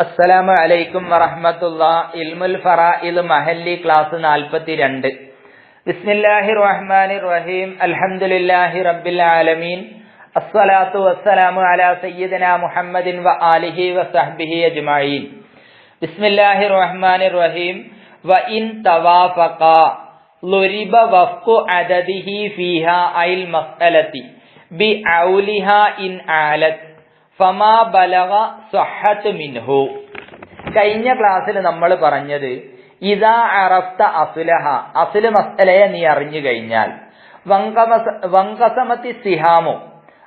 അസ്സലാമു അലൈക്കും വറഹമത്തുള്ള. ഇൽമുൽ ഫറാഇൽ മഹല്ലി ക്ലാസ് നാൽപ്പത്തിരണ്ട്. ബിസ്മില്ലാഹി റഹ്മാനി റഹീം. അൽഹംദുലില്ലാഹി റബ്ബിൽ ആലമീൻ. അസ്സലാത്തു വസ്സലാമു അലാ സയ്യിദന മുഹമ്മദിൻ വ ആലിഹി വസഹ്ബിഹി അജ്മഈൻ. ബിസ്മില്ലാഹി റഹ്മാനി റഹീം. വ ഇൻ തവാഫഖ. ലുരിബ വഫ്ഖു അദദിഹി ഫീഹാ ഐൽ മസ്അലതി ബി ഔലിഹ ഇൻ ആലത് ഫമാ മിൻഹു. കഴിഞ്ഞ ക്ലാസ്സിൽ നമ്മൾ പറഞ്ഞത് ഇതാ അറഫ്ത അസുലഹ അസുല മസ്അലയെ നീ അറിഞ്ഞു കഴിഞ്ഞാൽ. വങ്കസമത്തി സിഹാമു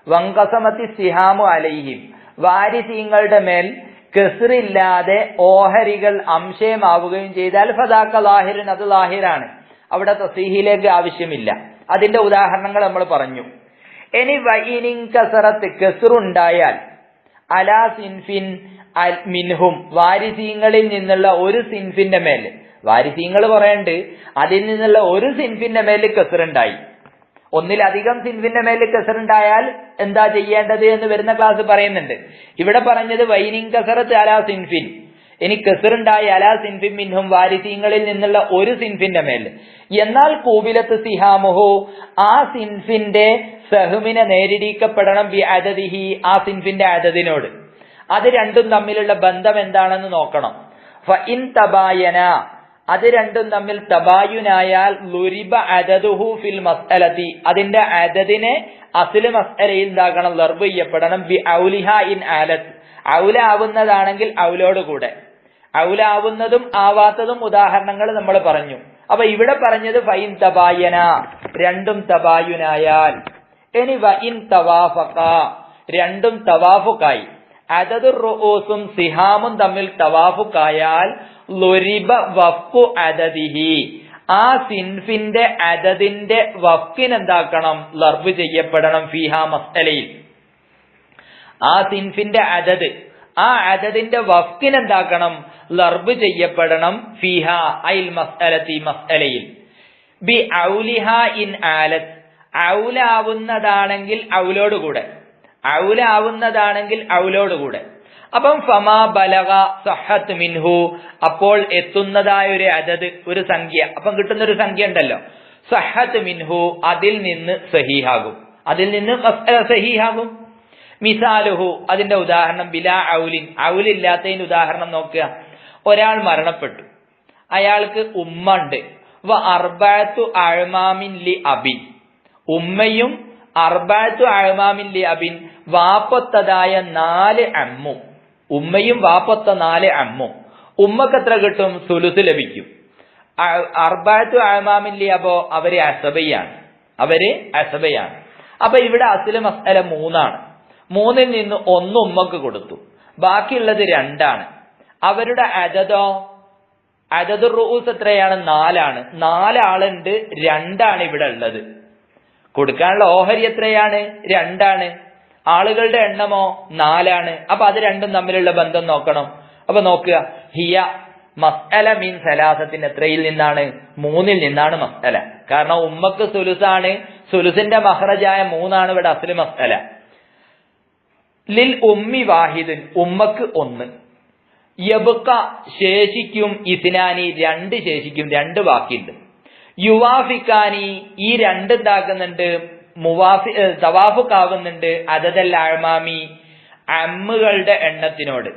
വങ്കസമത്തി സിഹാമു അലൈഹിം. വാരിസീങ്ങളുടെ മേൽ കെസറില്ലാതെ ഓഹരികൾ അംശയമാവുകയും ചെയ്താൽ ഫതാക്ക ലാഹിറിൻ അത് ലാഹിറാണ് അവിടെ തസീഹിലേക്ക് ആവശ്യമില്ല. അതിന്റെ ഉദാഹരണങ്ങൾ നമ്മൾ പറഞ്ഞു. ഇനി വൈനിങ് കസറത്ത് കെസറുണ്ടായാൽ അലാ സിൻഫിൻ മിൻഹും. വാരിസീങ്ങളിൽ നിന്നുള്ള ഒരു സിൻഫിന്റെ മേൽ വാരിസീങ്ങൾ പറയണ്ട് അതിൽ നിന്നുള്ള ഒരു സിൻഫിന്റെ മേൽ കെസറുണ്ടായി ഒന്നിലധികം സിൻഫിന്റെ മേൽ കെസറുണ്ടായാൽ എന്താ ചെയ്യേണ്ടത് എന്ന് വരുന്ന ക്ലാസ് പറയുന്നുണ്ട്. ഇവിടെ പറഞ്ഞത് വൈനിങ് കസറത്ത് അലാ സിൻഫിൻ. ഇനി കസറുണ്ടായി അലാ സിൻഫിൻ മിൻഹും വാരിസീങ്ങളിൽ നിന്നുള്ള ഒരു സിൻഫിന്റെ മേൽ. എന്നാൽ കൂബിലത്ത് സിഹാമുഹു ആ സിൻഫിന്റെ സഹുമിനെ നേരിടിക്കപ്പെടണം ബി അതതിഹി ആ സിൻഫിന്റെ അതതിനോട് അത് രണ്ടും തമ്മിലുള്ള ബന്ധം എന്താണെന്ന് നോക്കണം. ഫ ഇൻ തബായന അത് രണ്ടും തമ്മിൽ തബായുനായാൽ ലുരിബ അദദുഹു ഫിൽ മസ്അലതി അതിന്റെ അതതിനെ അസിൽ മസ്അലയിൽ എന്താക്കണം ലർബ് ചെയ്യപ്പെടണം ബി ഔലിഹ ഇൻ ആലത്ത്. ഔല ആവുന്നതാണെങ്കിൽ ഔലോട് കൂടെ ഔല ആവുന്നതും ആവാത്തതും ഉദാഹരണങ്ങൾ നമ്മൾ പറഞ്ഞു. അപ്പൊ ഇവിടെ പറഞ്ഞത് ഫൈൻ തബായന രണ്ടും തബായുനായാൽ. ഇനി വൈൻ തവാഫക്ക രണ്ടും തവാഫുക്കായി. അതത് റോസും സിഹാമും തമ്മിൽ തവാഫുക്കായാൽ ലൊരിബ വഫു അതതിഹി ആ സിൻഫിന്റെ അതതിന്റെ വഫിനെന്താക്കണം ലർവ് ചെയ്യപ്പെടണം ഫിഹാ മസ്അലയിൽ. ആ സിൻഫിന്റെ അതത് ആ അതതിന്റെ വഫ്കിനെന്താക്കണം ലർബ് ചെയ്യപ്പെടണം ഫിഹ ഐൽ മസ്അലത്തി മസ്അലയിൽ. ബി ഔലിഹ ഇൻ ആലത്ത് ഔലാവുന്നതാണെങ്കിൽ ഔലോട് കൂടെ ഔലാവുന്നതാണെങ്കിൽ ഔലോട് കൂടെ അപ്പം ഫമാ ബലക സഹത്ത് മിൻഹു. അപ്പോൾ എത്തുന്നതായ ഒരു അതത് ഒരു സംഖ്യ. അപ്പം കിട്ടുന്ന ഒരു സംഖ്യ ഉണ്ടല്ലോ. സഹത്ത് മിൻഹു അതിൽ നിന്ന് സഹീഹാകും. അതിൽ നിന്ന് സഹീഹാകും. മിസാലുഹു അതിന്റെ ഉദാഹരണം ബിലാ ഔലിൻ. ഔലില്ലാത്തതിന്റെ ഉദാഹരണം നോക്കുക. ഒരാൾ മരണപ്പെട്ടു. അയാൾക്ക് ഉമ്മ ഉണ്ട് വ അർബാത്തു അഴമാമിൻ ലി അബിൻ. ഉമ്മയും അർബാത്തു അഴമാമിൻ ലി അബിൻ വാപ്പത്തതായ നാല് അമ്മു. ഉമ്മയും വാപ്പത്ത നാല് അമ്മു. ഉമ്മക്ക് എത്ര കിട്ടും? സുലുസ് ലഭിക്കും. അർബാത്തു അഴമാമിൻ ലി അബോ അവർ അസബയാണ്. അവർ അസബയാണ്. അപ്പൊ ഇവിടെ അസില മസ്അല മൂന്നാണ്. മൂന്നിൽ നിന്ന് ഒന്ന് ഉമ്മക്ക് കൊടുത്തു. ബാക്കിയുള്ളത് രണ്ടാണ്. അവരുടെ അതതോ അതത് റൂസ് എത്രയാണ്? നാലാണ്. നാലാളുണ്ട് രണ്ടാണ് ഇവിടെ ഉള്ളത്. കൊടുക്കാനുള്ള ഓഹരി എത്രയാണ്? രണ്ടാണ്. ആളുകളുടെ എണ്ണമോ? നാലാണ്. അപ്പൊ അത് രണ്ടും തമ്മിലുള്ള ബന്ധം നോക്കണം. അപ്പൊ നോക്കുക. ഹിയ മസ്അല മീൻ സലാസത്തിന് എത്രയിൽ നിന്നാണ്? മൂന്നിൽ നിന്നാണ് മസ്അല. കാരണം ഉമ്മക്ക് സുലുസാണ്. സുലുസിന്റെ മഹ്റജായ മൂന്നാണ് ഇവിടെ അസ്ലു മസ്അല. ലിൽ ഉമ്മി വാഹിദൻ ഉമ്മക്ക് ഒന്ന്. യബുക്ക ശേഷിക്കും ഇസ്നാനി രണ്ട് ശേഷിക്കും രണ്ട് ബാക്കിയുണ്ട് യുവാഫിക്കാനി ഈ രണ്ട് ഇതാക്കുന്നുണ്ട് മുവാഫി തവാഫുക്കാവുന്നുണ്ട്. അതതൽ അഴമാമി അമ്മുകളുടെ എണ്ണത്തിനോട്.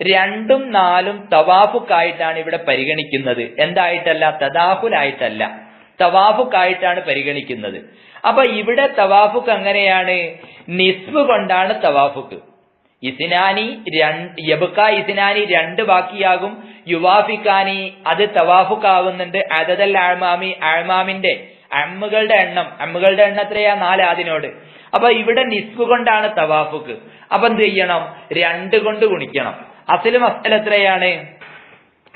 രണ്ടും നാലും തവാഫുക്കായിട്ടാണ് ഇവിടെ പരിഗണിക്കുന്നത്. എന്തായിട്ടല്ല? തദാഫുലായിട്ടല്ല തവാഫുക്കായിട്ടാണ് പരിഗണിക്കുന്നത്. അപ്പൊ ഇവിടെ തവാഫുക്ക് അങ്ങനെയാണ്. നിസ്ബ് കൊണ്ടാണ് തവാഫുക്ക്. ഇസിനാനി യബുക്ക ഇസിനാനി രണ്ട് ബാക്കിയാകും. യുവാഫിക്കാനി അത് തവാഫുക്കാവുന്നുണ്ട്. അതതൽ ആഴ്മാമി ആഴ്മാമിന്റെ അമ്മുകളുടെ എണ്ണം. അമ്മുകളുടെ എണ്ണം എത്രയാ? നാല് അതിനോട്. അപ്പൊ ഇവിടെ നിസ്ബ് കൊണ്ടാണ് തവാഫുക്ക്. അപ്പൊ എന്ത് ചെയ്യണം? രണ്ട് കൊണ്ട് ഗുണിക്കണം. അസലും മസ്തൽ എത്രയാണ്?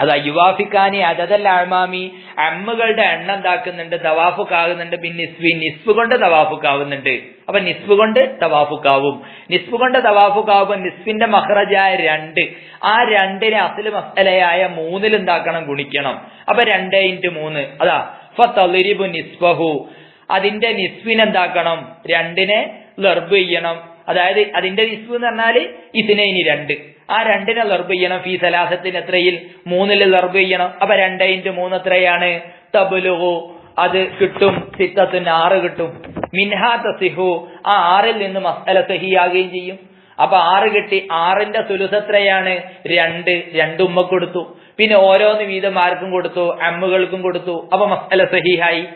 അതാ യുവാഫിക്കാനി അതല്ല അഴമാമി അമ്മുകളുടെ എണ്ണം എന്താക്കുന്നുണ്ട്? തവാഫുക്കാകുന്നുണ്ട്. പിന്നെ നിസ്വി നിസ്ഫ് കൊണ്ട് തവാഫുക്കാവുന്നുണ്ട്. അപ്പൊ നിസ്ഫ് കൊണ്ട് തവാഫുക്കാവും. നിസ്ഫ് കൊണ്ട് തവാഫുക്കാവുമ്പോൾ നിസ്ഫിന്റെ മഹ്റജായ രണ്ട്. ആ രണ്ടിനെ അസൽ മസലയായ മൂന്നിൽ എന്താക്കണം? ഗുണിക്കണം. അപ്പൊ രണ്ട് ഇന്റു മൂന്ന്. അതാ ഫലിബു നിസ്ഫഹു. അതിന്റെ നിസ്ഫിനെന്താക്കണം? രണ്ടിനെ ലർബ് ചെയ്യണം. അതായത് അതിന്റെ നിസ്ബ് എന്ന് പറഞ്ഞാൽ ഇതിനേനി രണ്ട്. ആ രണ്ടിനെ ലർബ് ചെയ്യണം. ഫീ സലാസത്തിന് എത്രയിൽ? മൂന്നിൽ ലർബ് ചെയ്യണം. അപ്പൊ രണ്ട് ഇന്റു മൂന്ന് എത്രയാണ്? തബുലുഹു അത് കിട്ടും. സിത്തത്തിന് ആറ് കിട്ടും. മിൻഹാ തസിഹു. ആ ആറിൽ നിന്ന് മസ്തല സഹിയാകുകയും ചെയ്യും. അപ്പൊ ആറ് കിട്ടി. ആറിന്റെ സുലുസ് എത്രയാണ്? രണ്ട്. രണ്ട് ഉമ്മ കൊടുത്തു. പിന്നെ ഓരോന്ന് വീതം ആർക്കും കൊടുത്തു? അമ്മുകൾക്കും കൊടുത്തു. അപ്പൊ മസ്തല സഹിഹായി.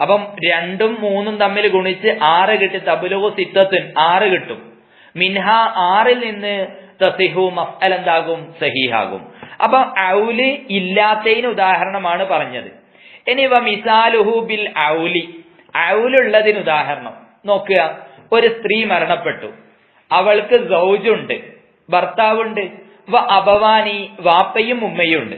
അപ്പം രണ്ടും മൂന്നും തമ്മിൽ ഗുണിച്ച് ആറ് കിട്ടി തബുലുഹു സിത്തത്തിൻ ആറ് കിട്ടും. മിൻഹ ആറിൽ നിന്ന് തസിഹു മസ്അൽ എന്താകും? സഹീഹാകും. അപ്പൊ ഔലി ഇല്ലാത്തതിന് ഉദാഹരണമാണ് പറഞ്ഞത്. ഇനി ഇവ മിസാലുഹു ബിൽ ഔലി. ഔലുള്ളതിന് ഉദാഹരണം. നോക്കുക ഒരു സ്ത്രീ മരണപ്പെട്ടു. അവൾക്ക് ഗൗജുണ്ട് ഭർത്താവുണ്ട്. വ അപവാനി വാപ്പയും ഉമ്മയും ഉണ്ട്.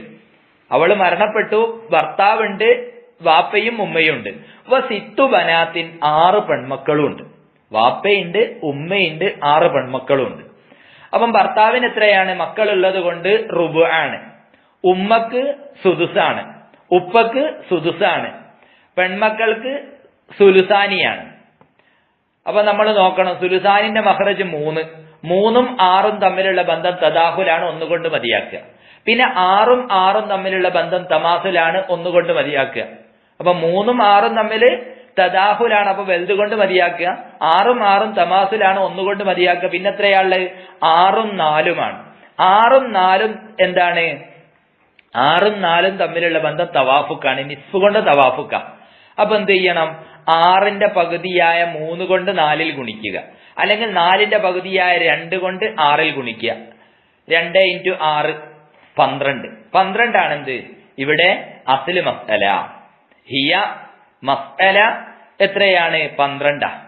അവൾ മരണപ്പെട്ടു ഭർത്താവുണ്ട് വാപ്പയും ഉമ്മയുണ്ട് വ സിത്തു ബനാത്തിൻ ആറ് പെൺമക്കളും ഉണ്ട് വാപ്പയുണ്ട് ഉമ്മയുണ്ട് ആറ് പെൺമക്കളും ഉണ്ട് അപ്പം ഭർത്താവിന് എത്രയാണ്? മക്കളുള്ളത് കൊണ്ട് റുബു ആണ്. ഉമ്മക്ക് സുദുസാണ്. ഉപ്പക്ക് സുദുസാണ്. പെൺമക്കൾക്ക് സുലുസാനിയാണ്. അപ്പൊ നമ്മൾ നോക്കണം. സുലുസാനിന്റെ മഹറജ് മൂന്ന്. മൂന്നും ആറും തമ്മിലുള്ള ബന്ധം തദാഹുലാണ് ഒന്നുകൊണ്ട് മതിയാക്കുക. പിന്നെ ആറും ആറും തമ്മിലുള്ള ബന്ധം തമാസുലാണ് ഒന്നുകൊണ്ട് മതിയാക്കുക. അപ്പൊ മൂന്നും ആറും തമ്മിൽ തദാഹുലാണ്. അപ്പൊ വലുത് കൊണ്ട് മതിയാക്കുക. ആറും ആറും തമാസുലാണ് ഒന്നുകൊണ്ട് മതിയാക്കുക. പിന്നെ എത്രയാൾ ആറും നാലുമാണ്. ആറും നാലും എന്താണ്? ആറും നാലും തമ്മിലുള്ള ബന്ധം തവാഫുക്കാണ്. നിസ്ഫ് കൊണ്ട് തവാഫുക്ക. അപ്പൊ എന്ത് ചെയ്യണം? ആറിന്റെ പകുതിയായ മൂന്ന് കൊണ്ട് നാലിൽ ഗുണിക്കുക. അല്ലെങ്കിൽ നാലിന്റെ പകുതിയായ രണ്ട് കൊണ്ട് ആറിൽ ഗുണിക്കുക. രണ്ട് ഇന്റു ആറ് പന്ത്രണ്ട്. പന്ത്രണ്ടാണ് എന്ത് ഇവിടെ അസിൽ മസ്അല ഹിയ മസ്അല എത്രയാണ്? പന്ത്രണ്ടാ.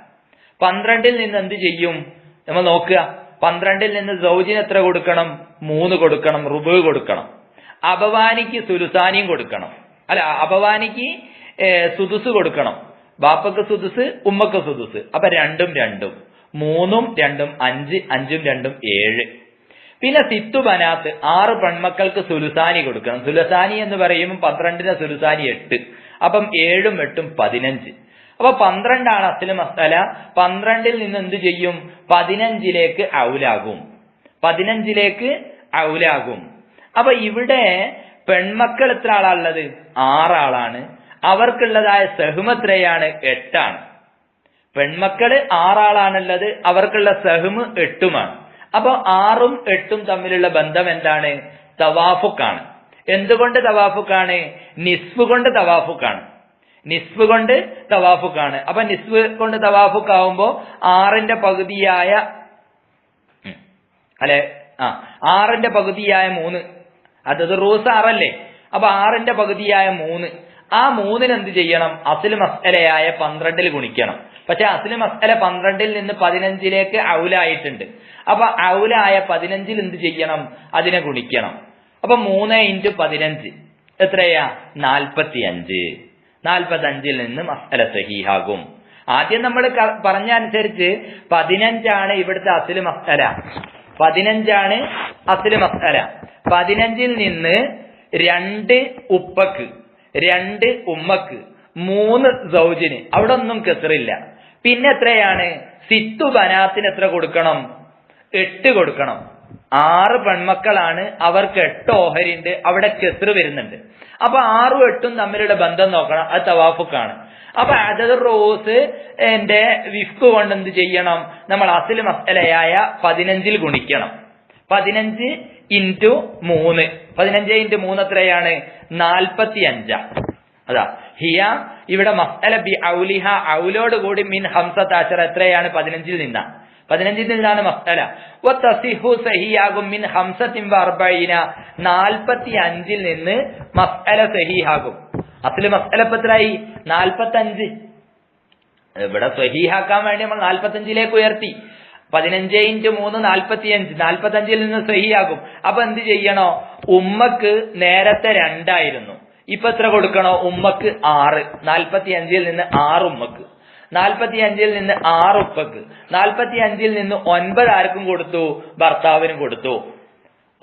പന്ത്രണ്ടിൽ നിന്ന് എന്ത് ചെയ്യും? നമ്മൾ നോക്കുക. പന്ത്രണ്ടിൽ നിന്ന് സൗജിന് എത്ര കൊടുക്കണം? മൂന്ന് കൊടുക്കണം റുബ് കൊടുക്കണം. അപവാനിക്ക് സുലുസാനിയും കൊടുക്കണം. അല്ല അപവാനിക്ക് സുതുസ് കൊടുക്കണം. ബാപ്പക്ക് സുതുസ് ഉമ്മക്ക് സുതുസ്. അപ്പൊ രണ്ടും രണ്ടും. മൂന്നും രണ്ടും അഞ്ച് അഞ്ചും രണ്ടും ഏഴ്. പിന്നെ സിത്തു ബനാത്ത് ആറ് പെൺമക്കൾക്ക് സുലുസാനി കൊടുക്കണം. സുലുസാനി എന്ന് പറയുമ്പോൾ പന്ത്രണ്ടിന് സുലുസാനി എട്ട്. അപ്പം ഏഴും എട്ടും പതിനഞ്ച്. അപ്പൊ പന്ത്രണ്ടാണ് അസല മസാല. പന്ത്രണ്ടിൽ നിന്ന് എന്ത് ചെയ്യും? പതിനഞ്ചിലേക്ക് ഔലാകും. പതിനഞ്ചിലേക്ക് ഔലാകും. അപ്പൊ ഇവിടെ പെൺമക്കൾ എത്ര ആളാണുള്ളത് ആറാളാണ്. അവർക്കുള്ളതായ സഹുമത്രയാണ് എട്ടാണ്. പെൺമക്കൾ ആറാളാണുള്ളത് അവർക്കുള്ള സഹുമ് എട്ടുമാണ്. അപ്പൊ ആറും എട്ടും തമ്മിലുള്ള ബന്ധം എന്താണ്? തവാഫുക്കാണ്. എന്തുകൊണ്ട് തവാഫുക്കാണ്? നിസ്ഫ് കൊണ്ട് തവാഫുക്കാണ്. നിസ്ഫ് കൊണ്ട് തവാഫുക്കാണ്. അപ്പൊ നിസ്ഫ് കൊണ്ട് തവാഫുക്കാവുമ്പോ ആറിന്റെ പകുതിയായ. അല്ലെ? ആ ആറിന്റെ പകുതിയായ മൂന്ന്. അതത് റൂസ് ആറല്ലേ? അപ്പൊ ആറിന്റെ പകുതിയായ മൂന്ന്. ആ മൂന്നിന് എന്ത് ചെയ്യണം? അസിൽ മസ്അലയായ പന്ത്രണ്ടിൽ ഗുണിക്കണം. പക്ഷെ അസിൽ മസ്അല പന്ത്രണ്ടിൽ നിന്ന് പതിനഞ്ചിലേക്ക് ഔലായിട്ടുണ്ട്. അപ്പൊ ഔലായ പതിനഞ്ചിൽ എന്ത് ചെയ്യണം? അതിനെ ഗുണിക്കണം. അപ്പൊ മൂന്ന് ഇന്റു പതിനഞ്ച്. എത്രയാ? നാൽപ്പത്തി അഞ്ച് നാൽപ്പത്തി അഞ്ചിൽ നിന്നും മസ്അല സഹീഹാകും. ആദ്യം നമ്മൾ പറഞ്ഞ അനുസരിച്ച് പതിനഞ്ചാണ് ഇവിടുത്തെ അസിൽ മസ്അല. പതിനഞ്ചാണ് അസിൽ മസ്അല. പതിനഞ്ചിൽ നിന്ന് രണ്ട് ഉപ്പക്ക് രണ്ട് ഉമ്മക്ക് മൂന്ന് സൗജിന്. അവിടെ ഒന്നും കെസറില്ല പിന്നെ എത്രയാണ്? സിത്തു ബനാത്തിന് എത്ര കൊടുക്കണം? എട്ട് കൊടുക്കണം. ആറ് പെൺമക്കളാണ് അവർക്ക് എട്ട് ഓഹരിണ്ട് അവിടെ കെത്ര് വരുന്നുണ്ട്. അപ്പൊ ആറും എട്ടും തമ്മിലുള്ള ബന്ധം നോക്കണം അത് തവാഫുക്കാണ്. അപ്പൊ അതത് റോസ് എന്റെ വിഫ് കൊണ്ട് എന്ത് ചെയ്യണം? നമ്മൾ അസിൽ മസലയായ പതിനഞ്ചിൽ ഗുണിക്കണം. പതിനഞ്ച് ഇന്റു മൂന്ന്. പതിനഞ്ച് ഇന്റു മൂന്ന് എത്രയാണ്? നാൽപ്പത്തി അഞ്ചാ അതാ. ഹിയ ഇവിടെ മസ്അല ബി ഔലിഹ ഔലോട് കൂടി മിൻ ഹംസത്ത് അഷർ എത്രയാണ്? പതിനഞ്ചിൽ നിന്നാണ്. വ തസിഹു സഹിയാകും മിൻ നാൽപ്പത്തി നിന്ന് മസ്അല സഹിഹാകും. അസൽ മസ്അല നാൽപ്പത്തി അഞ്ച് ഇവിടെ സഹീഹാക്കാൻ വേണ്ടി നമ്മൾ നാൽപ്പത്തഞ്ചിലേക്ക് ഉയർത്തി. പതിനഞ്ച് ഇന്റു മൂന്ന് നാൽപ്പത്തി അഞ്ച് നാൽപ്പത്തി അഞ്ചിൽ നിന്ന് സഹിയാകും അപ്പൊ എന്ത് ചെയ്യണോ? ഉമ്മക്ക് നേരത്തെ രണ്ടായിരുന്നു. ഇപ്പൊ എത്ര കൊടുക്കണോ? ഉമ്മക്ക് ആറ്. നാൽപ്പത്തി അഞ്ചിൽ നിന്ന് ആറ് ഉമ്മക്ക്. നാൽപ്പത്തി അഞ്ചിൽ നിന്ന് ആറ് ഉപ്പക്ക്. നാൽപ്പത്തി അഞ്ചിൽ നിന്ന് ഒൻപത് ആർക്കും കൊടുത്തു? ഭർത്താവിനും കൊടുത്തു.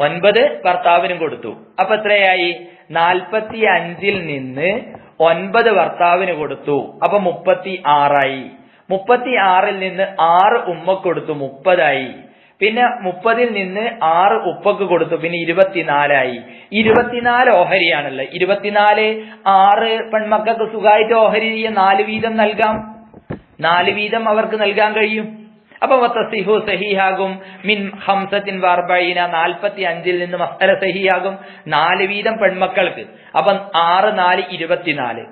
ഒൻപത് ഭർത്താവിനും കൊടുത്തു. അപ്പൊ എത്രയായി? നാൽപ്പത്തി അഞ്ചിൽ നിന്ന് ഒൻപത് ഭർത്താവിന് കൊടുത്തു. അപ്പൊ മുപ്പത്തി ആറായി മുപ്പത്തി ആറിൽ നിന്ന് ആറ് ഉമ്മക്ക് കൊടുത്തു മുപ്പതായി. പിന്നെ മുപ്പതിൽ നിന്ന് ആറ് ഉപ്പക്ക് കൊടുത്തു പിന്നെ ഇരുപത്തിനാലായി. ഇരുപത്തിനാല് ഓഹരിയാണല്ലോ. ഇരുപത്തിനാല് ആറ് പെൺമക്കൾക്ക് സുഖമായിട്ട് ഓഹരി നാല് വീതം നൽകാം. നാല് വീതം അവർക്ക് നൽകാൻ കഴിയും. അപ്പൊ വത്തസിഹു സഹിയാകും മിൻ ഹംസത്തിൻ വാർബൈന നാൽപ്പത്തി അഞ്ചിൽ നിന്ന് മസ്തല സഹിയാകും നാല് വീതം പെൺമക്കൾക്ക്. അപ്പം ആറ് നാല് ഇരുപത്തിനാല്.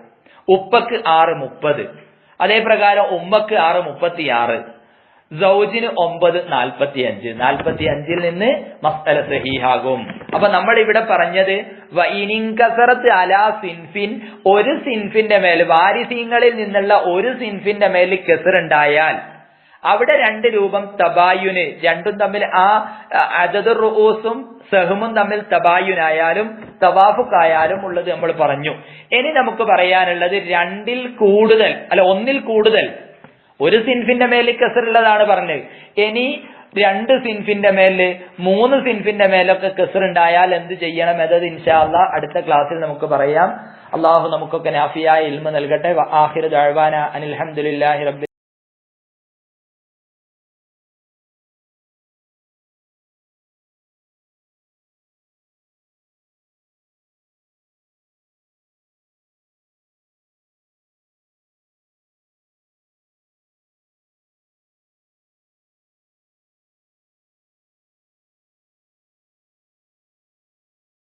ഉപ്പക്ക് ആറ് മുപ്പത്. അതേപ്രകാരം ഉമ്മക്ക് ആറ് മുപ്പത്തിയാറ്. സൗജിന് ഒമ്പത് നാൽപ്പത്തി അഞ്ച് നാൽപ്പത്തി അഞ്ചിൽ നിന്ന് മസ്തല സഹീഹാകും. അപ്പൊ നമ്മൾ ഇവിടെ പറഞ്ഞത് വൈനിങ്കസറത്ത് അലാ സിൻഫിൻ ഒരു സിൻഫിന്റെ മേൽ വാരിസീങ്ങളിൽ നിന്നുള്ള ഒരു സിൻഫിന്റെ മേൽ കെസറുണ്ടായാൽ അവിടെ രണ്ട് രൂപം തബായുന് രണ്ടും തമ്മിൽ ആ അതത് റൂസും സഹമും തമ്മിൽ തബായുനായാലും തവാഫുക്കായാലും ഉള്ളത് നമ്മൾ പറഞ്ഞു. ഇനി നമുക്ക് പറയാനുള്ളത് രണ്ടിൽ കൂടുതൽ അല്ല ഒന്നിൽ കൂടുതൽ ഒരു സിൻഫിന്റെ മേലിൽ കസറുള്ളതാണ് പറഞ്ഞത്. ഇനി രണ്ട് സിൻഫിന്റെ മേൽ മൂന്ന് സിൻഫിന്റെ മേലൊക്കെ കസറുണ്ടായാൽ എന്ത് ചെയ്യണം എന്നത് ഇൻഷാല്ല അടുത്ത ക്ലാസ്സിൽ നമുക്ക് പറയാം. അള്ളാഹു നമുക്കൊക്കെ നാഫിയായ ഇൽമ നൽകട്ടെ. ആഹിർ ദാഴ്വാന അനിൽഹമുല്ലാഹി റബ്ബി